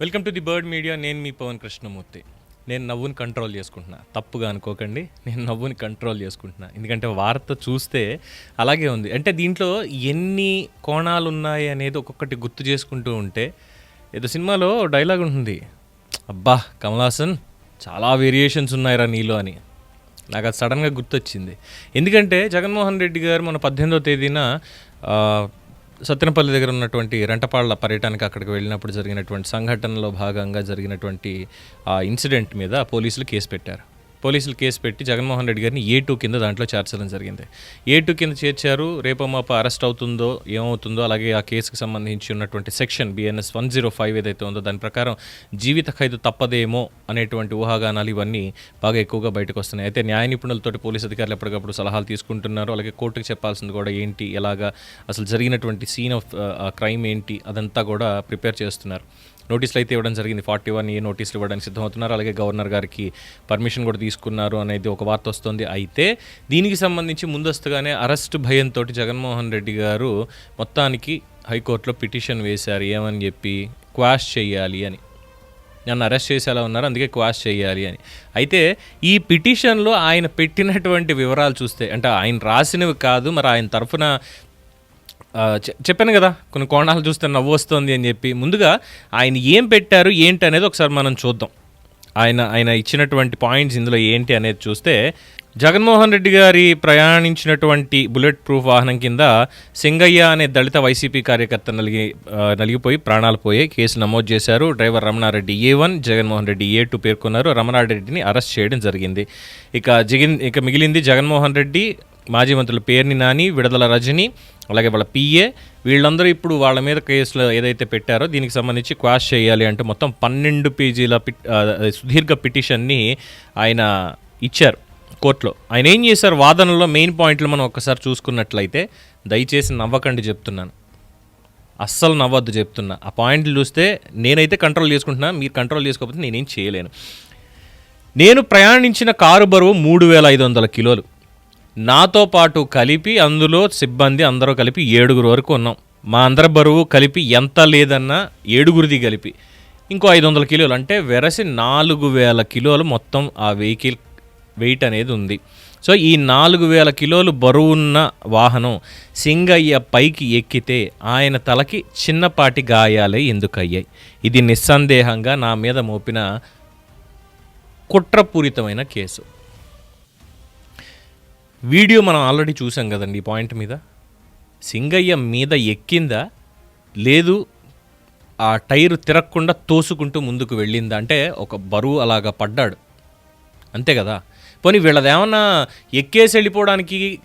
Welcome to the Bird Media. నేను మీ పవన్ కృష్ణమూర్తి. నేను నవ్వుని కంట్రోల్ చేసుకుంటున్నా. తప్పుగా అనుకోకండి నేను నవ్వుని కంట్రోల్ చేసుకుంటున్నా. ఎందుకంటే వార్త చూస్తే అలాగే ఉంది. అంటే దీంట్లో ఎన్ని కోణాలు ఉన్నాయి అనేది ఒక్కొక్కటి గుర్తు చేసుకుంటూ ఉంటే ఏదో సినిమాలో డైలాగ్ ఉంటుంది. అబ్బా కమలాసన్ చాలా వేరియేషన్స్ ఉన్నాయిరా నీలో అని. నాకు అది సడన్గా గుర్తొచ్చింది. ఎందుకంటే జగన్మోహన్ రెడ్డి గారు మన పద్దెనిమిదో తేదీన సత్యనపల్లి సత్తెనపల్లి దగ్గర ఉన్నటువంటి రెంటపాళ్ళ పర్యటనకి అక్కడికి వెళ్ళినప్పుడు జరిగినటువంటి సంఘటనలో భాగంగా జరిగినటువంటి ఆ ఇన్సిడెంట్ మీద పోలీసులు కేసు పెట్టారు. పోలీసులు కేసు పెట్టి జగన్మోహన్ రెడ్డి గారిని ఏ టూ కింద దాంట్లో చేర్చడం జరిగింది. ఏ టూ కింద చేర్చారు? రేపో మాప అరెస్ట్ అవుతుందో ఏమవుతుందో అలాగే ఆ కేసుకు సంబంధించి ఉన్నటువంటి section BNS one zero five ఏదైతే ఉందో దాని ప్రకారం జీవిత ఖైదు తప్పదేమో అనేటువంటి ఊహాగానాలు ఇవన్నీ బాగా ఎక్కువగా బయటకు వస్తున్నాయి. అయితే న్యాయ నిపుణులతోటి పోలీసు అధికారులు ఎప్పటికప్పుడు సలహాలు తీసుకుంటున్నారు. అలాగే కోర్టుకు చెప్పాల్సింది కూడా ఏంటి ఎలాగా అసలు జరిగినటువంటి సీన్ ఆఫ్ క్రైమ్ ఏంటి అదంతా కూడా ప్రిపేర్ చేస్తున్నారు. నోటీసులు అయితే ఇవ్వడం జరిగింది. ఫార్టీ వన్ ఏ నోటీసులు ఇవ్వడానికి సిద్ధమవుతున్నారు. అలాగే గవర్నర్ గారికి పర్మిషన్ కూడా తీసుకున్నారు అనేది ఒక వార్త వస్తుంది. అయితే దీనికి సంబంధించి ముందస్తుగానే అరెస్ట్ భయంతో జగన్మోహన్ రెడ్డి గారు మొత్తానికి హైకోర్టులో పిటిషన్ వేశారు. ఏమని చెప్పి? క్వాష్ చేయాలి అని. నన్ను అరెస్ట్ చేసేలా ఉన్నారు అందుకే క్వాష్ చేయాలి అని. అయితే ఈ పిటిషన్లో ఆయన పెట్టినటువంటి వివరాలు చూస్తే అంటే ఆయన రాసినవి కాదు మరి ఆయన తరఫున చెప్పాను కదా కొన్ని కోణాలు చూస్తే నవ్వు వస్తుంది అని చెప్పి. ముందుగా ఆయన ఏం పెట్టారు ఏంటి అనేది ఒకసారి మనం చూద్దాం. ఆయన ఆయన ఇచ్చినటువంటి పాయింట్స్ ఇందులో ఏంటి అనేది చూస్తే జగన్మోహన్ రెడ్డి గారి ప్రయాణించినటువంటి బుల్లెట్ ప్రూఫ్ వాహనం కింద సింగయ్య అనే దళిత వైసీపీ కార్యకర్త నలిగి నలిగిపోయి ప్రాణాలు పోయాయి కేసు నమోదు చేశారు. Driver Ramana Reddy A one Jaganmohan Reddy A two పేర్కొన్నారు. రమణారెడ్డిని అరెస్ట్ చేయడం జరిగింది. ఇక జగన్ ఇక మిగిలింది జగన్మోహన్ రెడ్డి మాజీ మంత్రులు పేర్ని నాని విడుదల రజని అలాగే వాళ్ళ పిఏ వీళ్ళందరూ ఇప్పుడు వాళ్ళ మీద కేసులు ఏదైతే పెట్టారో దీనికి సంబంధించి క్వాష్ చేయాలి అంటే మొత్తం పన్నెండు పేజీల పిట్ సుదీర్ఘ పిటిషన్ని ఆయన ఇచ్చారు కోర్టులో. ఆయన ఏం చేశారు? వాదనలో మెయిన్ పాయింట్లు మనం ఒక్కసారి చూసుకున్నట్లయితే దయచేసి నవ్వకండి చెప్తున్నాను. అస్సలు నవ్వద్దు చెప్తున్నా. ఆ పాయింట్లు చూస్తే నేనైతే కంట్రోల్ చేసుకుంటున్నా మీరు కంట్రోల్ చేసుకోకపోతే నేనేం చేయలేను. నేను ప్రయాణించిన కారు బరువు మూడు వేల ఐదు వందల కిలోలు. నాతో పాటు కలిపి అందులో సిబ్బంది అందరూ కలిపి ఏడుగురు వరకు ఉన్నాం. మా అందరి బరువు కలిపి ఎంత లేదన్నా ఏడుగురిది కలిపి. ఇంకో ఐదు వందల కిలోలు అంటే వెరసి నాలుగు వేల కిలోలు మొత్తం ఆ వెహికల్ వెయిట్ అనేది ఉంది. సో ఈ నాలుగు వేల కిలోలు బరువున్న వాహనం సింగయ్య పైకి ఎక్కితే ఆయన తలకి చిన్నపాటి గాయాలే ఎందుకయ్యాయి. ఇది నిస్సందేహంగా నా మీద మోపిన కుట్రపూరితమైన కేసు. వీడియో మనం ఆల్రెడీ చూసాం కదండి ఈ పాయింట్ మీద. సింగయ్య మీద ఎక్కిందా? లేదు ఆ టైరు తిరగకుండా తోసుకుంటూ ముందుకు వెళ్ళిందా? అంటే ఒక బరువు అలాగా పడ్డాడు. అంతే కదా? పోనీ వీళ్ళదేమన్నా ఎక్కేసి వెళ్ళిపోవడానికి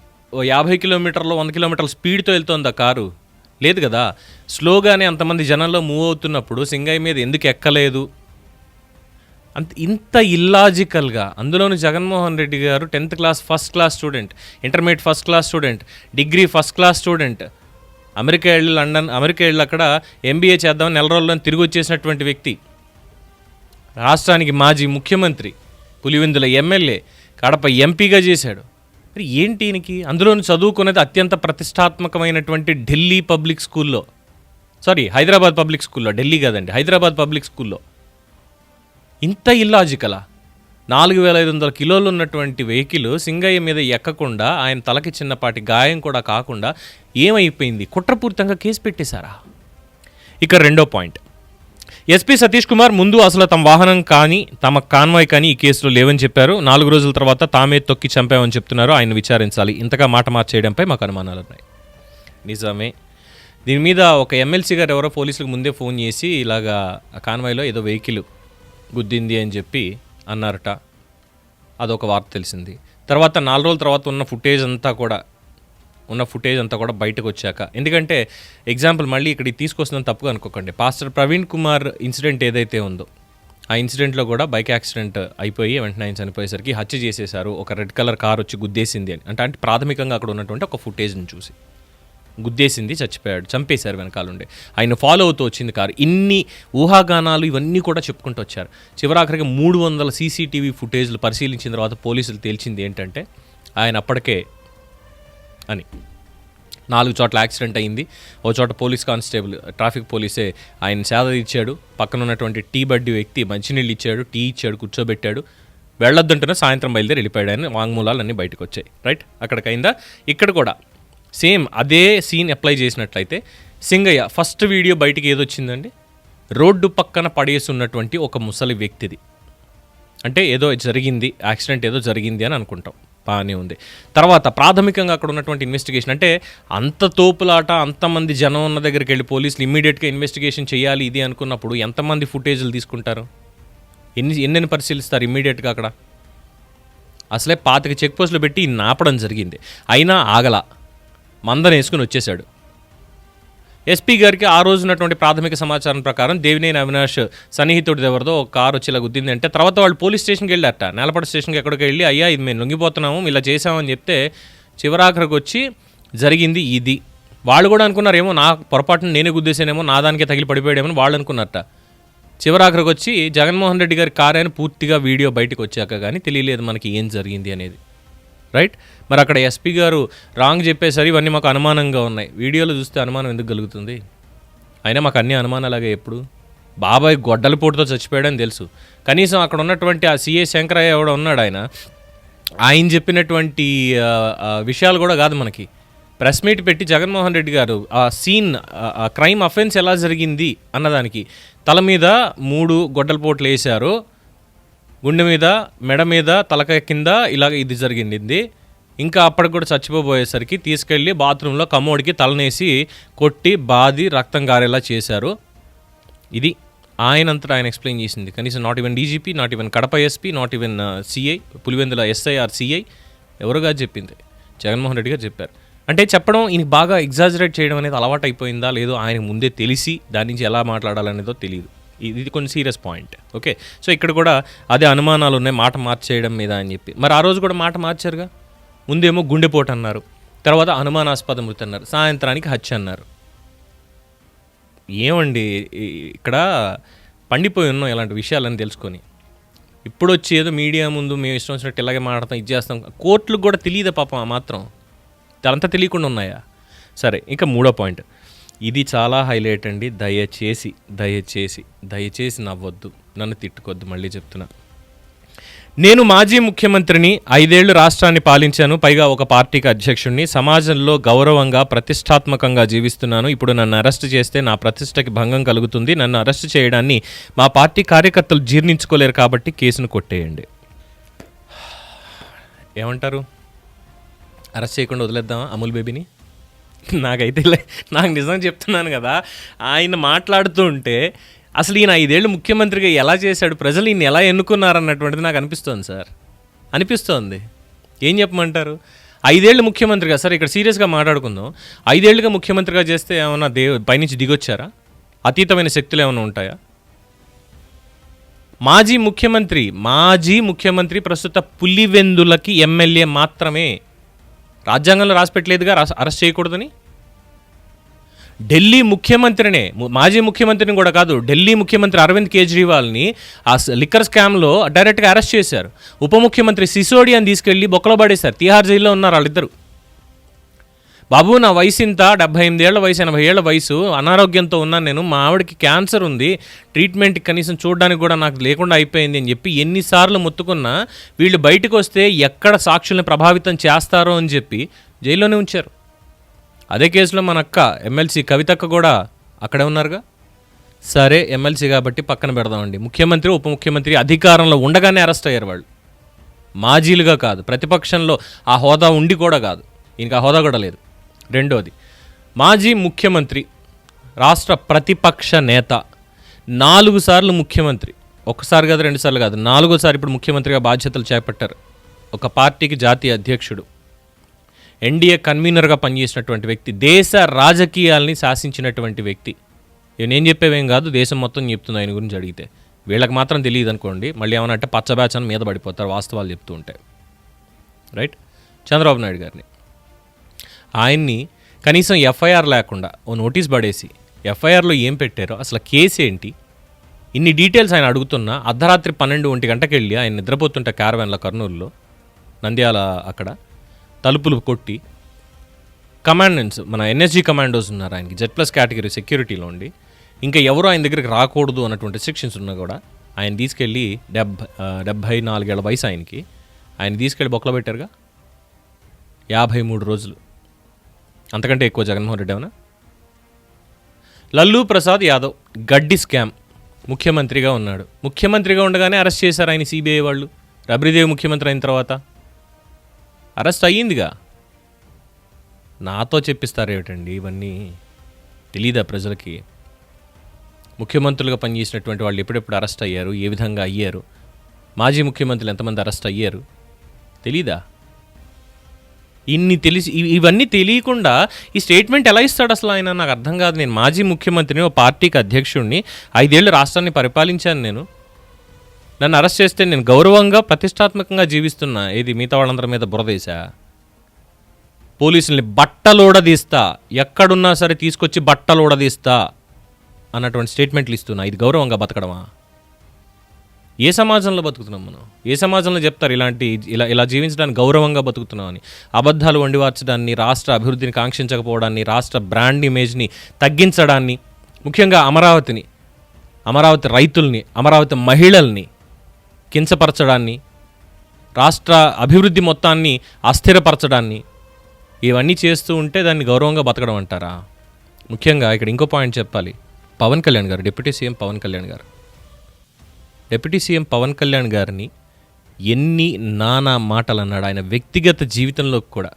యాభై కిలోమీటర్లు వంద కిలోమీటర్ల స్పీడ్తో వెళ్తోందా కారు? లేదు కదా? స్లోగానే అంతమంది జనంలో మూవ్ అవుతున్నప్పుడు సింగయ్య మీద ఎందుకు ఎక్కలేదు? అంత ఇంత ఇల్లాజికల్గా అందులోనూ జగన్మోహన్ రెడ్డి గారు tenth class first class student intermediate first class student degree first class student. America వెళ్ళి లండన్ అమెరికా వెళ్ళి అక్కడ ఎంబీఏ చేద్దాం నెల రోజుల్లో తిరిగి వచ్చేసినటువంటి వ్యక్తి. రాష్ట్రానికి మాజీ ముఖ్యమంత్రి పులివెందుల ఎమ్మెల్యే కడప ఎంపీగా చేశాడు. మరి ఏంటి ఈయనకి? అందులోనూ చదువుకునేది అత్యంత ప్రతిష్టాత్మకమైనటువంటి ఢిల్లీ పబ్లిక్ స్కూల్లో. సారీ హైదరాబాద్ పబ్లిక్ స్కూల్లో ఢిల్లీ కాదండి హైదరాబాద్ పబ్లిక్ స్కూల్లో. ఇంత ఇల్లాజికలా నాలుగు వేల ఐదు వందల కిలోలు ఉన్నటువంటి వెహికల్ సింగయ్య మీద ఎక్కకుండా ఆయన తలకి చిన్నపాటి గాయం కూడా కాకుండా ఏమైపోయింది? కుట్రపూరితంగా కేసు పెట్టేశారా? ఇక రెండో పాయింట్. ఎస్పీ సతీష్ కుమార్ ముందు అసలు తమ వాహనం కానీ తమ కాన్వాయ్ కానీ ఈ కేసులో లేవని చెప్పారు. నాలుగు రోజుల తర్వాత తామే తొక్కి చంపామని చెప్తున్నారు. ఆయన విచారించాలి. ఇంతగా మాట మార్చేయడంపై మాకు అనుమానాలు ఉన్నాయి. నిజమే. దీని మీద ఒక ఎమ్మెల్సీ గారు ఎవరో పోలీసులకు ముందే ఫోన్ చేసి ఇలాగా కాన్వాయ్లో ఏదో వెహికల్ గుద్దింది అని చెప్పి అన్నారట. అదొక వార్త తెలిసింది. తర్వాత నాలుగు రోజుల తర్వాత ఉన్న ఫుటేజ్ అంతా కూడా ఉన్న ఫుటేజ్ అంతా కూడా బయటకు వచ్చాక ఎందుకంటే ఎగ్జాంపుల్ మళ్ళీ ఇక్కడ తీసుకొస్తుందని తప్పుగా అనుకోకండి. పాస్టర్ ప్రవీణ్ కుమార్ ఇన్సిడెంట్ ఏదైతే ఉందో ఆ ఇన్సిడెంట్లో కూడా బైక్ యాక్సిడెంట్ అయిపోయి వెంటనే ఆయన చనిపోయేసరికి హత్య చేసేశారు. ఒక రెడ్ కలర్ కార్ వచ్చి గుద్దేసింది అని. అంటే అంటే ప్రాథమికంగా అక్కడ ఉన్నటువంటి ఒక ఫుటేజ్ని చూసి. గుద్దేసింది చచ్చిపోయాడు చంపేశారు వెనకాలండి ఆయన ఫాలో అవుతూ వచ్చింది కారు. ఇన్ని ఊహాగానాలు ఇవన్నీ కూడా చెప్పుకుంటూ వచ్చారు. చివరాఖరికి మూడు వందల సీసీటీవీ ఫుటేజ్లు పరిశీలించిన తర్వాత పోలీసులు తేల్చింది ఏంటంటే ఆయన అప్పటికే అని. నాలుగు చోట్ల యాక్సిడెంట్ అయింది. ఓ చోట పోలీస్ కానిస్టేబుల్ ట్రాఫిక్ పోలీసే ఆయన సేద ఇచ్చాడు పక్కన ఉన్నటువంటి టీ బడ్డి వ్యక్తి మంచినీళ్ళు ఇచ్చాడు టీ ఇచ్చాడు కూర్చోబెట్టాడు. వెళ్ళొద్దంటేనే సాయంత్రం బయలుదేరి వెళ్ళిపోయాడు. అని వాంగ్మూలాలు అన్నీ బయటకు వచ్చాయి. రైట్? అక్కడికైందా ఇక్కడ కూడా. సేమ్ అదే సీన్ అప్లై చేసినట్లయితే సింగయ్య ఫస్ట్ వీడియో బయటికి ఏదొచ్చిందండి? రోడ్డు పక్కన పడేసి ఉన్నటువంటి ఒక ముసలి వ్యక్తిది. అంటే ఏదో జరిగింది యాక్సిడెంట్ ఏదో జరిగింది అని అనుకుంటాం. బాగానే ఉంది. తర్వాత ప్రాథమికంగా అక్కడ ఉన్నటువంటి ఇన్వెస్టిగేషన్ అంటే అంత తోపులాట అంతమంది జనం ఉన్న దగ్గరికి వెళ్ళి పోలీసులు ఇమ్మీడియట్గా ఇన్వెస్టిగేషన్ చేయాలి ఇది అనుకున్నప్పుడు ఎంతమంది ఫుటేజ్లు తీసుకుంటారు? ఎన్ని ఎన్నెన్ని పరిశీలిస్తారు ఇమ్మీడియట్గా అక్కడ? అసలే పాతిక చెక్ పోస్టులు పెట్టి నాపడం జరిగింది. అయినా ఆగల. మందనేసుకుని వేసుకుని ఎస్పీ గారికి ఆ రోజున్నటువంటి ప్రాథమిక సమాచారం ప్రకారం దేవినేని అవినాష్ సన్నిహితుడి ఎవరిదో ఒక కారు వచ్చి ఇలా గుద్దింది అంటే తర్వాత వాళ్ళు పోలీస్ స్టేషన్కి వెళ్ళారట. నేలపడ స్టేషన్కి ఎక్కడికి వెళ్ళి అయ్యా ఇది మేము లొంగిపోతున్నాము ఇలా చేసామని చెప్తే చివరాఖరికి వచ్చి జరిగింది ఇది. వాళ్ళు కూడా అనుకున్నారేమో నా పొరపాటున నేనే గుద్దేశానేమో నా దానికే తగిలి పడిపోయాడేమో వాళ్ళు అనుకున్నారట. చివరాఖరికి వచ్చి జగన్మోహన్ రెడ్డి గారి కారు అని పూర్తిగా వీడియో బయటకు వచ్చాక కానీ తెలియలేదు మనకి ఏం జరిగింది అనేది. రైట్ మరి అక్కడ ఎస్పీ గారు రాంగ్ చెప్పేసరి ఇవన్నీ మాకు అనుమానంగా ఉన్నాయి. వీడియోలో చూస్తే అనుమానం ఎందుకు కలుగుతుంది? అయినా మాకు అన్ని అనుమానాలాగా ఎప్పుడు? బాబాయ్ గొడ్డల పోటుతో చచ్చిపోయాడని తెలుసు. కనీసం అక్కడ ఉన్నటువంటి ఆ సిఏ శంకరయ్య ఎవడో ఉన్నాడు ఆయన. ఆయన చెప్పినటువంటి విషయాలు కూడా కాదు మనకి. ప్రెస్ మీట్ పెట్టి జగన్మోహన్ రెడ్డి గారు ఆ సీన్ ఆ క్రైమ్ అఫెన్స్ ఎలా జరిగింది అన్నదానికి తల మీద మూడు గొడ్డల పోట్లు వేశారు. గుండె మీద మెడ మీద తలకాయ కింద ఇలాగ ఇది జరిగింది. ఇది ఇంకా అప్పటికి కూడా చచ్చిపోబోయేసరికి తీసుకెళ్ళి బాత్రూంలో కమ్మోడికి తలనేసి కొట్టి బాది రక్తం గారేలా చేశారు. ఇది ఆయనంతటా ఆయన ఎక్స్ప్లెయిన్ చేసింది. కనీసం not even DGP not even Kadapa SP not even CI Pulivendula SI or CI ఎవరుగా చెప్పింది. జగన్మోహన్ రెడ్డి గారు చెప్పారు. అంటే చెప్పడం ఈయనకి బాగా ఎగ్జాజరేట్ చేయడం అనేది అలవాటు అయిపోయిందా లేదో ఆయనకు ముందే తెలిసి దాని నుంచి ఎలా మాట్లాడాలనేదో తెలియదు ఇది కొన్ని కొంచెం సీరియస్ పాయింట్. ఓకే? సో ఇక్కడ కూడా అదే అనుమానాలు ఉన్నాయి మాట మార్చేయడం మీద అని చెప్పి. మరి ఆ రోజు కూడా మాట మార్చారుగా? ముందేమో గుండెపోటు అన్నారు. తర్వాత అనుమానాస్పద మృతి అన్నారు. సాయంత్రానికి హత్య అన్నారు. ఏమండి ఇక్కడ పండిపోయి ఉన్నాం ఇలాంటి విషయాలని తెలుసుకొని. ఇప్పుడు వచ్చి ఏదో మీడియా ముందు మేము ఇష్టం వచ్చినట్టు ఇలాగే మాట్లాడతాం ఇది చేస్తాం. కోర్టులకు కూడా తెలియదు పాపం ఆ మాత్రం? అంతా తెలియకుండా ఉన్నాయా? సరే ఇంకా మూడో పాయింట్. ఇది చాలా హైలైట్ అండి. దయచేసి దయచేసి దయచేసి నవ్వొద్దు. నన్ను తిట్టుకోవద్దు మళ్ళీ చెప్తున్నా. నేను మాజీ ముఖ్యమంత్రిని ఐదేళ్ళు రాష్ట్రాన్ని పాలించాను. పైగా ఒక పార్టీకి అధ్యక్షుడిని సమాజంలో గౌరవంగా ప్రతిష్టాత్మకంగా జీవిస్తున్నాను. ఇప్పుడు నన్ను అరెస్ట్ చేస్తే నా ప్రతిష్టకి భంగం కలుగుతుంది. నన్ను అరెస్ట్ చేయడాన్ని మా పార్టీ కార్యకర్తలు జీర్ణించుకోలేరు కాబట్టి కేసును కొట్టేయండి. ఏమంటారు? అరెస్ట్ చేయకుండా వదిలేద్దామా అమూల్ బేబీని? నాకైతే నాకు నిజం చెప్తున్నాను కదా ఆయన మాట్లాడుతూ ఉంటే అసలు ఈయన ఐదేళ్ళు ముఖ్యమంత్రిగా ఎలా చేశాడు ప్రజలు ఈయన ఎలా ఎన్నుకున్నారన్నటువంటిది నాకు అనిపిస్తోంది సార్. అనిపిస్తోంది. ఏం చెప్పమంటారు? ఐదేళ్ళు ముఖ్యమంత్రిగా సార్ ఇక్కడ సీరియస్గా మాట్లాడుకుందాం. ఐదేళ్ళుగా ముఖ్యమంత్రిగా చేస్తే ఏమైనా దే పైనుంచి దిగొచ్చారా? అతీతమైన శక్తులు ఏమైనా ఉంటాయా? మాజీ ముఖ్యమంత్రి మాజీ ముఖ్యమంత్రి ప్రస్తుత పులివెందులకి ఎమ్మెల్యే మాత్రమే రాజ్యాంగంలో రాసిపెట్టలేదుగా అరెస్ట్ చేయకూడదని? ఢిల్లీ ముఖ్యమంత్రినే మాజీ ముఖ్యమంత్రిని కూడా కాదు ఢిల్లీ ముఖ్యమంత్రి అరవింద్ కేజ్రీవాల్ని ఆ లిక్కర్ స్కామ్లో డైరెక్ట్గా అరెస్ట్ చేశారు. ఉప ముఖ్యమంత్రి సిసోడియాని తీసుకెళ్ళి బొక్కలో పడేశారు. తిహార్ జైల్లో ఉన్నారు వాళ్ళిద్దరు. బాబు నా వయసు ఇంత డెబ్బై ఎనిమిది వయసు ఎనభై ఏళ్ళ వయసు అనారోగ్యంతో ఉన్నాను నేను మా ఆవిడకి క్యాన్సర్ ఉంది ట్రీట్మెంట్ కనీసం చూడడానికి కూడా నాకు లేకుండా అయిపోయింది అని చెప్పి ఎన్నిసార్లు మొత్తుకున్నా వీళ్ళు బయటకు వస్తే ఎక్కడ సాక్షుల్ని ప్రభావితం చేస్తారో అని చెప్పి జైల్లోనే ఉంచారు. అదే కేసులో మన అక్క ఎమ్మెల్సీ కవితక్క కూడా అక్కడే ఉన్నారుగా? సరే ఎమ్మెల్సీ కాబట్టి పక్కన పెడదామండి. ముఖ్యమంత్రి ఉప ముఖ్యమంత్రి అధికారంలో ఉండగానే అరెస్ట్ అయ్యారు వాళ్ళు. మాజీలుగా కాదు ప్రతిపక్షంలో ఆ హోదా ఉండి కూడా కాదు. ఇంకా హోదా కూడా లేదు. రెండోది మాజీ ముఖ్యమంత్రి రాష్ట్ర ప్రతిపక్ష నేత నాలుగు సార్లు ముఖ్యమంత్రి. ఒకసారి కాదు రెండు సార్లు కాదు నాలుగోసారి ఇప్పుడు ముఖ్యమంత్రిగా బాధ్యతలు చేపట్టారు. ఒక పార్టీకి జాతీయ అధ్యక్షుడు ఎన్డీఏ కన్వీనర్గా పనిచేసినటువంటి వ్యక్తి దేశ రాజకీయాల్ని శాసించినటువంటి వ్యక్తి. ఇవి నేను చెప్పేవేం కాదు దేశం మొత్తం చెప్తున్నా ఆయన గురించి అడిగితే. వీళ్ళకి మాత్రం తెలియదు అనుకోండి మళ్ళీ ఏమన్నా అంటే పచ్చ బ్యాచ్ అని మీద పడిపోతారు వాస్తవాలు చెప్తూ ఉంటే రైట్? చంద్రబాబు నాయుడు గారిని. ఆయన్ని కనీసం ఎఫ్ఐఆర్ లేకుండా ఓ నోటీస్ పడేసి ఎఫ్ఐఆర్లో ఏం పెట్టారో అసలు కేసు ఏంటి? ఇన్ని డీటెయిల్స్ ఆయన అడుగుతున్నా అర్ధరాత్రి పన్నెండు ఒంటి గంటకి వెళ్ళి ఆయన నిద్రపోతుంటే క్యారవాన్లో కర్నూలులో నంద్యాల అక్కడ తలుపులు కొట్టి కమాండెంట్స్ మన ఎన్ఎస్జీ కమాండోస్ ఉన్నారు ఆయనకి జెడ్ ప్లస్ కేటగిరీ సెక్యూరిటీలో ఉండి ఇంకా ఎవరు ఆయన దగ్గరికి రాకూడదు అన్నటువంటి రిస్ట్రిక్షన్స్ ఉన్నా కూడా ఆయన తీసుకెళ్ళి డెబ్బై డెబ్భై నాలుగేళ్ళ వయసు ఆయనకి ఆయన తీసుకెళ్ళి బొక్కలో పెట్టారుగా? యాభై మూడు రోజులు. అంతకంటే ఎక్కువ జగన్మోహన్ రెడ్డి అవునా లల్లు ప్రసాద్ యాదవ్ గడ్డి స్కామ్. ముఖ్యమంత్రిగా ఉన్నాడు. ముఖ్యమంత్రిగా ఉండగానే అరెస్ట్ చేశారు ఆయన సిబిఐ వాళ్ళు. రబ్రీదేవి ముఖ్యమంత్రి అయిన తర్వాత. అరెస్ట్ అయ్యిందిగా. నాతో చెప్పిస్తారేమిటండి ఇవన్నీ? తెలీదా ప్రజలకి? ముఖ్యమంత్రులుగా పనిచేసినటువంటి వాళ్ళు ఎప్పుడెప్పుడు అరెస్ట్ అయ్యారు? ఏ విధంగా అయ్యారు? మాజీ ముఖ్యమంత్రులు ఎంతమంది అరెస్ట్ అయ్యారు? తెలీదా? ఇన్ని తెలిసి ఇవన్నీ తెలియకుండా ఈ స్టేట్మెంట్ ఎలా ఇస్తాడు అసలు ఆయన? నాకు అర్థం కాదు. నేను మాజీ ముఖ్యమంత్రిని ఓ పార్టీకి అధ్యక్షుడిని ఐదేళ్ళు రాష్ట్రాన్ని పరిపాలించాను నేను. నన్ను అరెస్ట్ చేస్తే నేను గౌరవంగా ప్రతిష్టాత్మకంగా జీవిస్తున్నా. ఏది? మిగతా వాళ్ళందరి మీద బురదేశా పోలీసుల్ని బట్టలోడదీస్తా ఎక్కడున్నా సరే తీసుకొచ్చి బట్టలోడదీస్తా అన్నటువంటి స్టేట్మెంట్లు ఇస్తున్నా. ఇది గౌరవంగా బతకడమా? ఏ సమాజంలో బతుకుతున్నాం మనం? ఏ సమాజంలో చెప్తారు ఇలాంటి ఇలా ఇలా జీవించడానికి గౌరవంగా బతుకుతున్నామని? అబద్ధాలు వండివార్చడాన్ని రాష్ట్ర అభివృద్ధిని కాంక్షించకపోవడాన్ని రాష్ట్ర బ్రాండ్ ఇమేజ్ని తగ్గించడాన్ని ముఖ్యంగా అమరావతిని అమరావతి రైతుల్ని అమరావతి మహిళల్ని కించపరచడాన్ని రాష్ట్ర అభివృద్ధి మొత్తాన్ని అస్థిరపరచడాన్ని ఇవన్నీ చేస్తూ ఉంటే దాన్ని గౌరవంగా బతకడం అంటారా? ముఖ్యంగా ఇక్కడ ఇంకో పాయింట్ చెప్పాలి. పవన్ కళ్యాణ్ గారు డిప్యూటీ సీఎం పవన్ కళ్యాణ్ గారు. డిప్యూటీ సీఎం పవన్ కళ్యాణ్ గారిని ఎన్ని నానా మాటలు అన్నాడు ఆయన వ్యక్తిగత జీవితంలో కూడా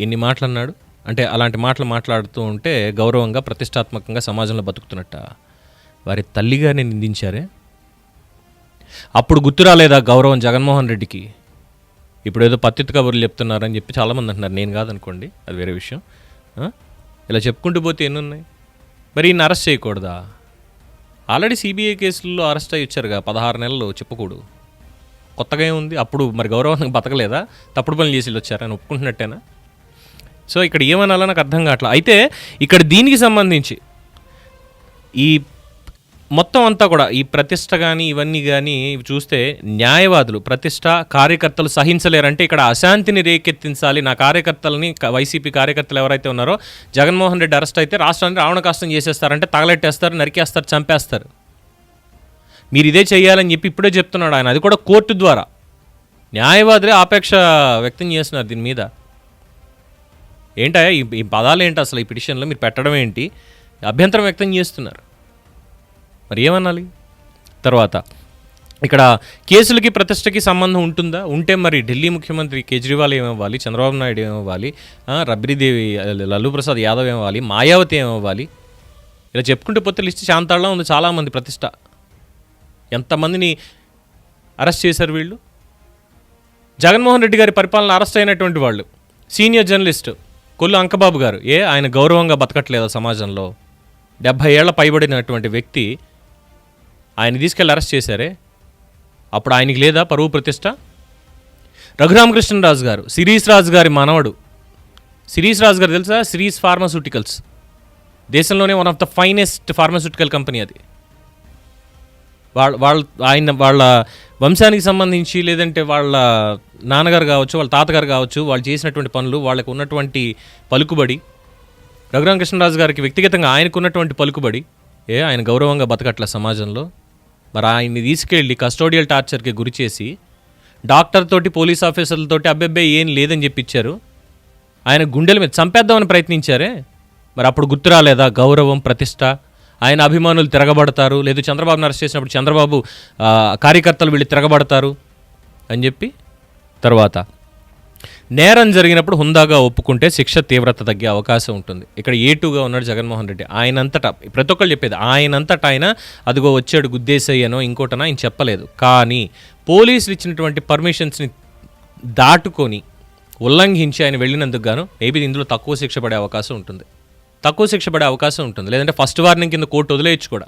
ఎన్ని మాటలు అన్నాడు అంటే అలాంటి మాటలు మాట్లాడుతూ ఉంటే గౌరవంగా ప్రతిష్టాత్మకంగా సమాజంలో బతుకుతున్నట్ట? వారి తల్లిగారిని నిందించారే? అప్పుడు గుర్తు రాలేదా గౌరవం జగన్మోహన్ రెడ్డికి? ఇప్పుడు ఏదో పత్తిత కబుర్లు చెప్తున్నారని చెప్పి చాలామంది అంటున్నారు. నేను కాదనుకోండి అది వేరే విషయం. ఇలా చెప్పుకుంటూ పోతే ఎన్ని ఉన్నాయి మరి ఈయన అరెస్ట్ చేయకూడదా? ఆల్రెడీ సిబిఐ కేసుల్లో అరెస్ట్ అయ్యి వచ్చారుగా పదహారు నెలలు చెప్పకూడదు కొత్తగా ఉంది? అప్పుడు మరి గౌరవానికి బతకలేదా? తప్పుడు పనులు చేసి వచ్చారని ఒప్పుకుంటున్నట్టేనా? సో ఇక్కడ ఏమనాలో నాకు అర్థం కావట్లేదు అయితే ఇక్కడ దీనికి సంబంధించి ఈ మొత్తం అంతా కూడా ఈ ప్రతిష్ట కానీ ఇవన్నీ కానీ ఇవి చూస్తే న్యాయవాదులు ప్రతిష్ట కార్యకర్తలు సహించలేరంటే ఇక్కడ అశాంతిని రేకెత్తించాలి. నా కార్యకర్తలని వైసీపీ కార్యకర్తలు ఎవరైతే ఉన్నారో జగన్మోహన్ రెడ్డి అరెస్ట్ అయితే రాష్ట్రాన్ని రావణ కాష్టం చేసేస్తారంటే తగలెట్టేస్తారు నరికేస్తారు చంపేస్తారు. మీరు ఇదే చేయాలని చెప్పి ఇప్పుడే చెప్తున్నాడు ఆయన. అది కూడా కోర్టు ద్వారా. న్యాయవాదులే ఆపేక్ష వ్యక్తం చేస్తున్నారు దీని మీద. ఏంటా ఈ పదాలు ఏంటి అసలు ఈ పిటిషన్లో? మీరు పెట్టడం ఏంటి? అభ్యంతరం వ్యక్తం చేస్తున్నారు. మరి ఏమనాలి? తర్వాత ఇక్కడ కేసులకి ప్రతిష్టకి సంబంధం ఉంటుందా? ఉంటే మరి ఢిల్లీ ముఖ్యమంత్రి కేజ్రీవాల్ ఏమివ్వాలి? చంద్రబాబు నాయుడు ఏమవ్వాలి? రబ్రీదేవి లల్లూ ప్రసాద్ యాదవ్ ఏమివ్వాలి? మాయావతి ఏమవ్వాలి? ఇలా చెప్పుకుంటూ పోతే లిస్ట్ శాంతాళ్ళం ఉంది చాలామంది ప్రతిష్ట. ఎంతమందిని అరెస్ట్ చేశారు వీళ్ళు? జగన్మోహన్ రెడ్డి గారి పరిపాలన అరెస్ట్ అయినటువంటి వాళ్ళు. సీనియర్ జర్నలిస్ట్ కొల్లు అంకబాబు గారు. ఏ ఆయన గౌరవంగా బతకట్లేదా సమాజంలో. డెబ్భై ఏళ్ళ పైబడినటువంటి వ్యక్తి ఆయన తీసుకెళ్ళి అరెస్ట్ చేశారే? అప్పుడు ఆయనకి లేదా పరువు ప్రతిష్ట? రఘురామకృష్ణరాజు గారు సిరీస్ రాజు గారి మనవడు. సిరీస్ రాజు గారు తెలుసా? సిరీస్ ఫార్మాస్యూటికల్స్. దేశంలోనే one of the finest pharmaceutical company అది. వాళ్ళ వాళ్ళ ఆయన వాళ్ళ వంశానికి సంబంధించి లేదంటే వాళ్ళ నాన్నగారు కావచ్చు వాళ్ళ తాతగారు కావచ్చు వాళ్ళు చేసినటువంటి పనులు వాళ్ళకు ఉన్నటువంటి పలుకుబడి రఘురామకృష్ణరాజు గారికి వ్యక్తిగతంగా ఆయనకు ఉన్నటువంటి పలుకుబడి ఏ ఆయన గౌరవంగా బతకట్ల సమాజంలో? మరి ఆయన్ని తీసుకెళ్ళి కస్టోడియల్ టార్చర్కి గురి చేసి డాక్టర్ తోటి పోలీస్ ఆఫీసర్లతోటి అబ్బెబ్బే ఏం లేదని చెప్పించారు ఆయన గుండెల మీద చంపేద్దామని ప్రయత్నించారే. మరి అప్పుడు గుర్తు రాలేదా? గౌరవం ప్రతిష్ట ఆయన అభిమానులు తిరగబడతారు. లేదు చంద్రబాబును అరెస్ట్ చేసినప్పుడు చంద్రబాబు కార్యకర్తలు వీళ్ళు తిరగబడతారు అని చెప్పి తర్వాత నేరం జరిగినప్పుడు హుందాగా ఒప్పుకుంటే శిక్ష తీవ్రత తగ్గే అవకాశం ఉంటుంది. ఇక్కడ ఏ టూగా ఉన్నాడు జగన్మోహన్ రెడ్డి. ఆయనంతటా ప్రతి ఒక్కళ్ళు చెప్పేది ఆయనంతటా ఆయన అదిగో వచ్చాడు గుద్దేసయ్యనో ఇంకోటనో? ఆయన చెప్పలేదు. కానీ పోలీసులు ఇచ్చినటువంటి పర్మిషన్స్ని దాటుకొని ఉల్లంఘించి ఆయన వెళ్ళినందుకు గాను మేబీ ఇందులో తక్కువ శిక్ష పడే అవకాశం ఉంటుంది. తక్కువ శిక్ష పడే అవకాశం ఉంటుంది. లేదంటే ఫస్ట్ వార్నింగ్ కింద కోర్టు వదిలేయచ్చు కూడా.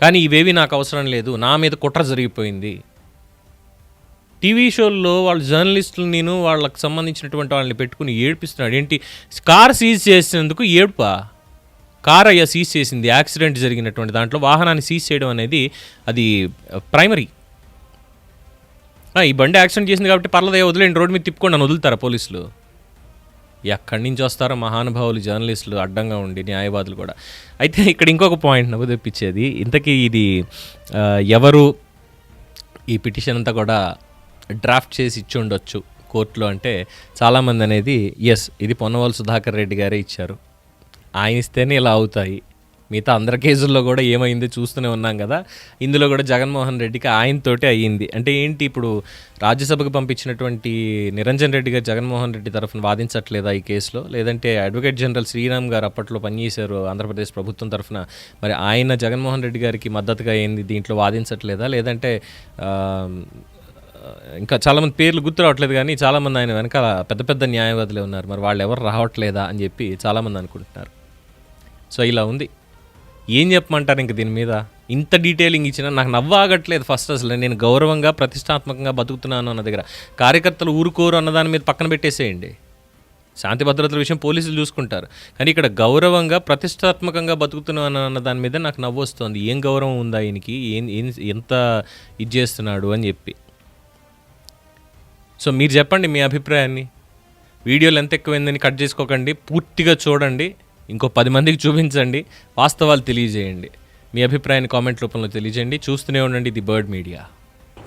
కానీ ఇవేవి నాకు అవసరం లేదు. నా మీద కుట్ర జరిగిపోయింది. టీవీ షోల్లో వాళ్ళ జర్నలిస్టులు నేను వాళ్ళకి సంబంధించినటువంటి వాళ్ళని పెట్టుకుని ఏడిపిస్తున్నాడు. ఏంటి? కార్ సీజ్ చేసినందుకు ఏడుపా? కార్ అయ్యా సీజ్ చేసింది. యాక్సిడెంట్ జరిగినటువంటి దాంట్లో వాహనాన్ని సీజ్ చేయడం అనేది అది ప్రైమరీ. ఈ బండి యాక్సిడెంట్ చేసింది కాబట్టి పర్లేదయ్యా వదిలేండి రోడ్డు మీద తిప్పుకోండి నన్ను వదులుతారా పోలీసులు? ఎక్కడి నుంచి వస్తారో మహానుభావులు జర్నలిస్టులు అడ్డంగా ఉండి న్యాయవాదులు కూడా. అయితే ఇక్కడ ఇంకొక పాయింట్ నవ్వు తెప్పించేది ఇంతకీ ఇది ఎవరు? ఈ పిటిషన్ అంతా కూడా డ్రాఫ్ట్ చేసి ఇచ్చి ఉండొచ్చు కోర్టులో అంటే చాలామంది అనేది ఎస్ ఇది పొన్నవాళ్ళు సుధాకర్ రెడ్డి గారే ఇచ్చారు. ఆయన ఇస్తేనే ఇలా అవుతాయి. మిగతా అందరి కేసుల్లో కూడా ఏమైంది చూస్తూనే ఉన్నాం కదా. ఇందులో కూడా జగన్మోహన్ రెడ్డికి ఆయనతోటే అయ్యింది. అంటే ఏంటి ఇప్పుడు రాజ్యసభకు పంపించినటువంటి నిరంజన్ రెడ్డి గారు జగన్మోహన్ రెడ్డి తరఫున వాదించట్లేదా ఈ కేసులో? లేదంటే అడ్వకేట్ జనరల్ శ్రీరామ్ గారు అప్పట్లో పనిచేశారు ఆంధ్రప్రదేశ్ ప్రభుత్వం తరఫున. మరి ఆయన జగన్మోహన్ రెడ్డి గారికి మద్దతుగా అయింది దీంట్లో వాదించట్లేదా? లేదంటే ఇంకా చాలామంది పేర్లు గుర్తు రావట్లేదు కానీ చాలామంది ఆయన వెనక పెద్ద పెద్ద న్యాయవాదులే ఉన్నారు. మరి వాళ్ళు ఎవరు రావట్లేదా అని చెప్పి చాలామంది అనుకుంటున్నారు. సో ఇలా ఉంది. ఏం చెప్పమంటారు ఇంక దీని మీద? ఇంత డీటెయిలింగ్ ఇచ్చినా నాకు నవ్వాగట్లేదు ఫస్ట్ అసలు. నేను గౌరవంగా ప్రతిష్టాత్మకంగా బతుకుతున్నాను అన్న దగ్గర. కార్యకర్తలు ఊరుకోరు అన్న దాని మీద పక్కన పెట్టేసేయండి. శాంతి భద్రతల విషయం పోలీసులు చూసుకుంటారు. కానీ ఇక్కడ గౌరవంగా ప్రతిష్టాత్మకంగా బతుకుతున్నాను అన్న దాని మీద నాకు నవ్వు వస్తుంది ఏం గౌరవం ఉందా ఆయనకి ఏం ఏం ఎంత ఇది చేస్తున్నాడు అని చెప్పి. సో మీరు చెప్పండి మీ అభిప్రాయాన్ని. వీడియోలు ఎంత ఎక్కువైందని కట్ చేసుకోకండి. పూర్తిగా చూడండి. ఇంకో పది మందికి చూపించండి. వాస్తవాలు తెలియజేయండి. మీ అభిప్రాయాన్ని కామెంట్ రూపంలో తెలియజేయండి. చూస్తూనే ఉండండి ది బర్డ్ మీడియా.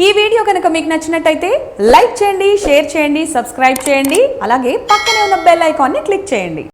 ఈ వీడియో కనుక మీకు నచ్చినట్టయితే లైక్ చేయండి షేర్ చేయండి సబ్స్క్రైబ్ చేయండి. అలాగే పక్కనే ఉన్న బెల్ ఐకాన్ని క్లిక్ చేయండి.